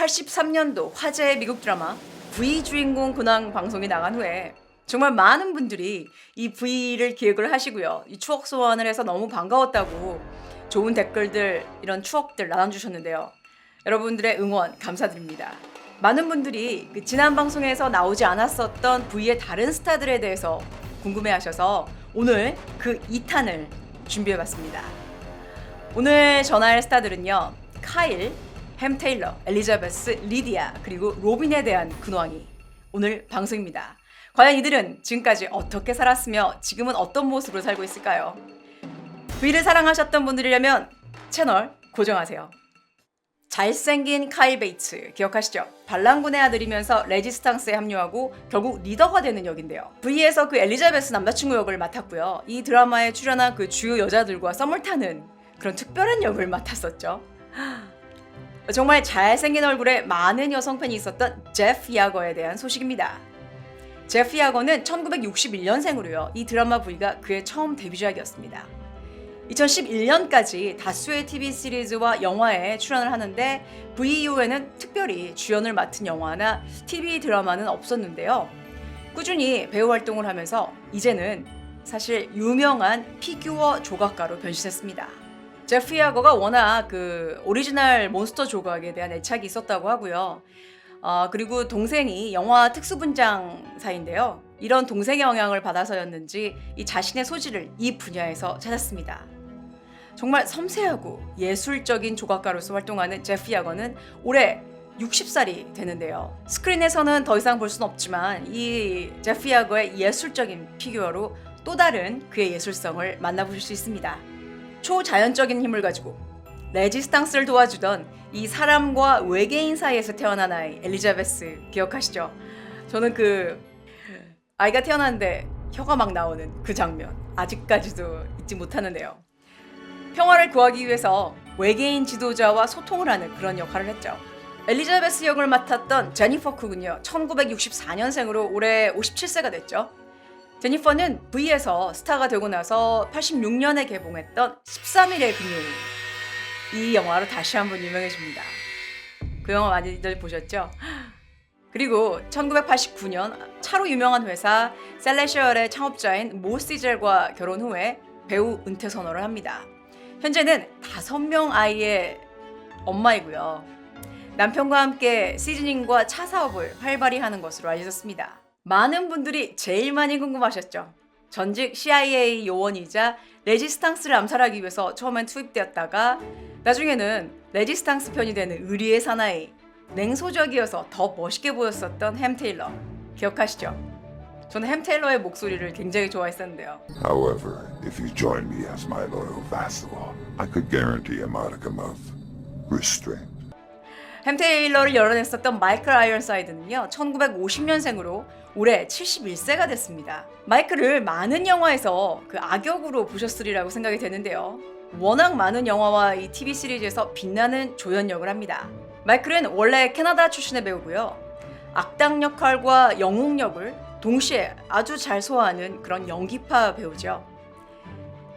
83년도 화제의 미국 드라마 V 주인공 근황 방송이 나간 후에 정말 많은 분들이 이 V를 기획을 하시고요. 이 추억 소환을 해서 너무 반가웠다고 좋은 댓글들 이런 추억들 나눠주셨는데요. 여러분들의 응원 감사드립니다. 많은 분들이 그 지난 방송에서 나오지 않았었던 V의 다른 스타들에 대해서 궁금해 하셔서 오늘 그 2탄을 준비해 봤습니다. 오늘 전화할 스타들은요. 카일, 햄 테일러, 엘리자베스, 리디아 그리고 로빈에 대한 근황이 오늘 방송입니다. 과연 이들은 지금까지 어떻게 살았으며 지금은 어떤 모습으로 살고 있을까요? V를 사랑하셨던 분들이라면 채널 고정하세요. 잘생긴 카일 베이츠 기억하시죠? 반란군의 아들이면서 레지스탕스에 합류하고 결국 리더가 되는 역인데요. V에서 그 엘리자베스 남자친구 역을 맡았고요. 이 드라마에 출연한 그 주요 여자들과 썸을 타는 그런 특별한 역을 맡았었죠. 정말 잘생긴 얼굴에 많은 여성 팬이 있었던 제프 야거에 대한 소식입니다. 제프 야거는 1961년생으로요. 이 드라마 V가 그의 처음 데뷔작이었습니다. 2011년까지 다수의 TV 시리즈와 영화에 출연을 하는데 V 이후에는 특별히 주연을 맡은 영화나 TV 드라마는 없었는데요. 꾸준히 배우 활동을 하면서 이제는 사실 유명한 피규어 조각가로 변신했습니다. 제프 야거가 워낙 그 오리지널 몬스터 조각에 대한 애착이 있었다고 하고요. 어, 그리고 동생이 영화 특수분장사인데요. 이런 동생의 영향을 받아서였는지 이 자신의 소질을 이 분야에서 찾았습니다. 정말 섬세하고 예술적인 조각가로서 활동하는 제프 야거는 올해 60살이 되는데요. 스크린에서는 더 이상 볼 수는 없지만 이 제프 야거의 예술적인 피규어로 또 다른 그의 예술성을 만나보실 수 있습니다. 초자연적인 힘을 가지고 레지스탕스를 도와주던 이 사람과 외계인 사이에서 태어난 아이 엘리자베스 기억하시죠? 저는 그 아이가 태어났는데 혀가 막 나오는 그 장면 아직까지도 잊지 못하는데요. 평화를 구하기 위해서 외계인 지도자와 소통을 하는 그런 역할을 했죠. 엘리자베스 역을 맡았던 제니퍼 쿡은요 1964년생으로 올해 57세가 됐죠. 제니퍼는 V에서 스타가 되고 나서 86년에 개봉했던 13일의 금요일 이 영화로 다시 한번 유명해집니다. 그 영화 많이들 보셨죠? 그리고 1989년 차로 유명한 회사 셀레시얼의 창업자인 모 시젤과 결혼 후에 배우 은퇴 선언을 합니다. 현재는 다섯 명 아이의 엄마이고요. 남편과 함께 시즈닝과 차 사업을 활발히 하는 것으로 알려졌습니다. 많은 분들이 제일 많이 궁금하셨죠. 전직 CIA 요원이자 레지스탕스를 암살하기 위해서 처음엔 투입되었다가 나중에는 레지스탕스 편이 되는 의리의 사나이 냉소적이어서 더 멋있게 보였었던 햄 테일러 기억하시죠? 저는 햄 테일러의 목소리를 굉장히 좋아했었는데요. However, if you join me as my loyal vassal, I could guarantee a modicum of restraint. 햄 테일러를 열어냈었던 마이클 아이언사이드는요 1950년생으로 올해 71세가 됐습니다. 마이클을 많은 영화에서 그 악역으로 보셨으리라고 생각이 되는데요. 워낙 많은 영화와 이 TV 시리즈에서 빛나는 조연 역을 합니다. 마이클은 원래 캐나다 출신의 배우고요. 악당 역할과 영웅 역을 동시에 아주 잘 소화하는 그런 연기파 배우죠.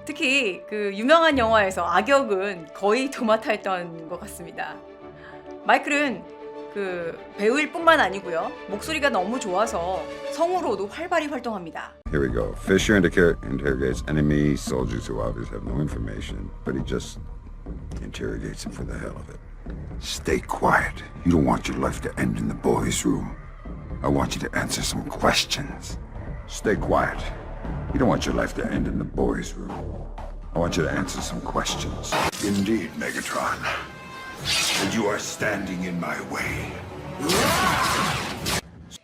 특히 그 유명한 영화에서 악역은 거의 도맡아 했던 것 같습니다. 마이클은 그 배우일 뿐만 아니고요. 목소리가 너무 좋아서 성우로도 활발히 활동합니다. Here we go. Fisher indica- interrogates enemy soldiers who obviously have no information, but he just interrogates them for the hell of it. Stay quiet. You don't want your life to end in the boys' room. I want you to answer some questions. Stay quiet. You don't want your life to end in the boys' room. I want you to answer some questions. Indeed, Megatron. And you are standing in my way.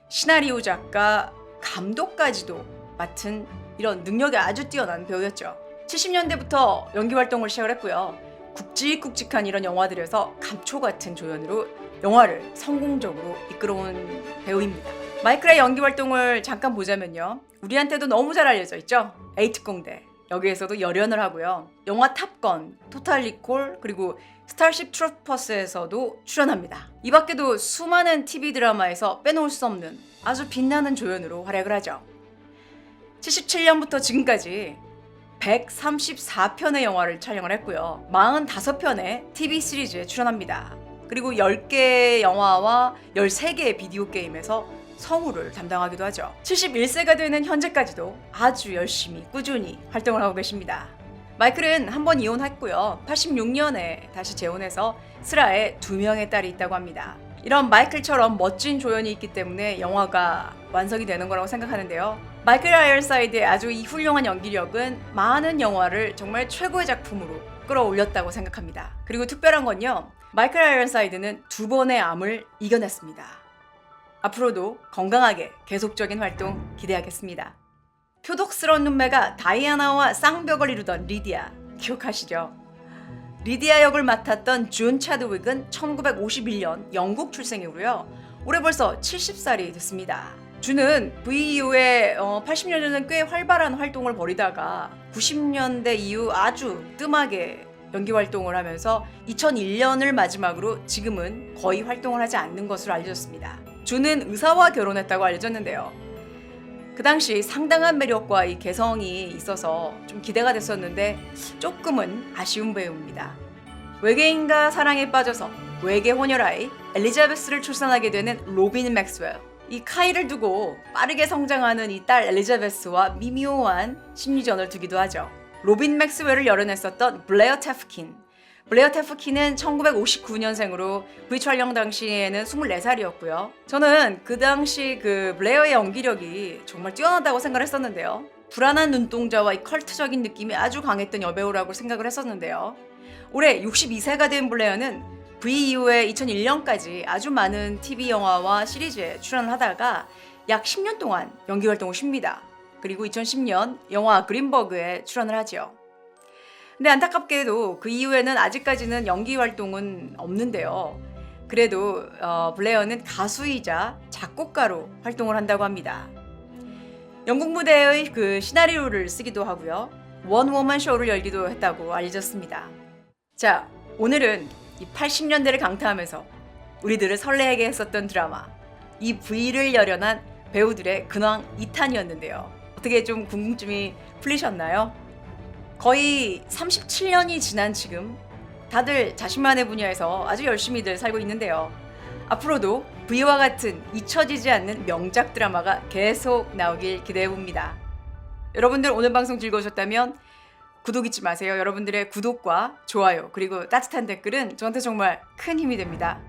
시나리오 작가, 감독까지도 맡은 이런 능력이 아주 뛰어난 배우였죠. 70년대부터 연기 활동을 시작을 했고요. 굵직굵직한 이런 영화들에서 감초 같은 조연으로 영화를 성공적으로 이끌어온 배우입니다. 마이클의 연기 활동을 잠깐 보자면요. 우리한테도 너무 잘 알려져 있죠. 에이트공대. 여기에서도 열연을 하고요. 영화 탑건, 토탈 리콜, 그리고 스타쉽 트루퍼스에서도 출연합니다. 이 밖에도 수많은 TV 드라마에서 빼놓을 수 없는 아주 빛나는 조연으로 활약을 하죠. 77년부터 지금까지 134편의 영화를 촬영을 했고요. 45편의 TV 시리즈에 출연합니다. 그리고 10개의 영화와 13개의 비디오 게임에서 성우를 담당하기도 하죠. 71세가 되는 현재까지도 아주 열심히 꾸준히 활동을 하고 계십니다. 마이클은 한 번 이혼했고요. 86년에 다시 재혼해서 슬아에 두 명의 딸이 있다고 합니다. 이런 마이클처럼 멋진 조연이 있기 때문에 영화가 완성이 되는 거라고 생각하는데요. 마이클 아이언사이드의 아주 이 훌륭한 연기력은 많은 영화를 정말 최고의 작품으로 끌어올렸다고 생각합니다. 그리고 특별한 건요. 마이클 아이언사이드는 두 번의 암을 이겨냈습니다. 앞으로도 건강하게 계속적인 활동 기대하겠습니다. 표독스러운 눈매가 다이아나와 쌍벽을 이루던 리디아 기억하시죠? 리디아 역을 맡았던 준 차드윅은 1951년 영국 출생이고요. 올해 벌써 70살이 됐습니다. 준은 V 이후에 80년대는 꽤 활발한 활동을 벌이다가 90년대 이후 아주 뜸하게 연기 활동을 하면서 2001년을 마지막으로 지금은 거의 활동을 하지 않는 것으로 알려졌습니다. 준은 의사와 결혼했다고 알려졌는데요. 그 당시 상당한 매력과 이 개성이 있어서 좀 기대가 됐었는데 조금은 아쉬운 배우입니다. 외계인과 사랑에 빠져서 외계 혼혈아이 엘리자베스를 출산하게 되는 로빈 맥스웰. 이 카이를 두고 빠르게 성장하는 이 딸 엘리자베스와 미묘한 심리전을 두기도 하죠. 로빈 맥스웰을 열어냈었던 블레어 테프킨. 블레어 테프킨은 1959년생으로 V 촬영 당시에는 24살이었고요. 저는 그 당시 그 블레어의 연기력이 정말 뛰어나다고 생각을 했었는데요. 불안한 눈동자와 이 컬트적인 느낌이 아주 강했던 여배우라고 생각을 했었는데요. 올해 62세가 된 블레어는 V 이후에 2001년까지 아주 많은 TV 영화와 시리즈에 출연을 하다가 약 10년 동안 연기 활동을 쉽니다. 그리고 2010년 영화 그린버그에 출연을 하죠. 근데 안타깝게도 그 이후에는 아직까지는 연기 활동은 없는데요. 그래도 어, 블레어는 가수이자 작곡가로 활동을 한다고 합니다. 영국 무대의 그 시나리오를 쓰기도 하고요. 원워먼 쇼를 열기도 했다고 알려졌습니다. 자, 오늘은 이 80년대를 강타하면서 우리들을 설레게 했었던 드라마 이 V를 열연한 배우들의 근황 2탄이었는데요. 어떻게 좀 궁금증이 풀리셨나요? 거의 37년이 지난 지금 다들 자신만의 분야에서 아주 열심히들 살고 있는데요. 앞으로도 V와 같은 잊혀지지 않는 명작 드라마가 계속 나오길 기대해 봅니다. 여러분들 오늘 방송 즐거우셨다면 구독 잊지 마세요. 여러분들의 구독과 좋아요 그리고 따뜻한 댓글은 저한테 정말 큰 힘이 됩니다.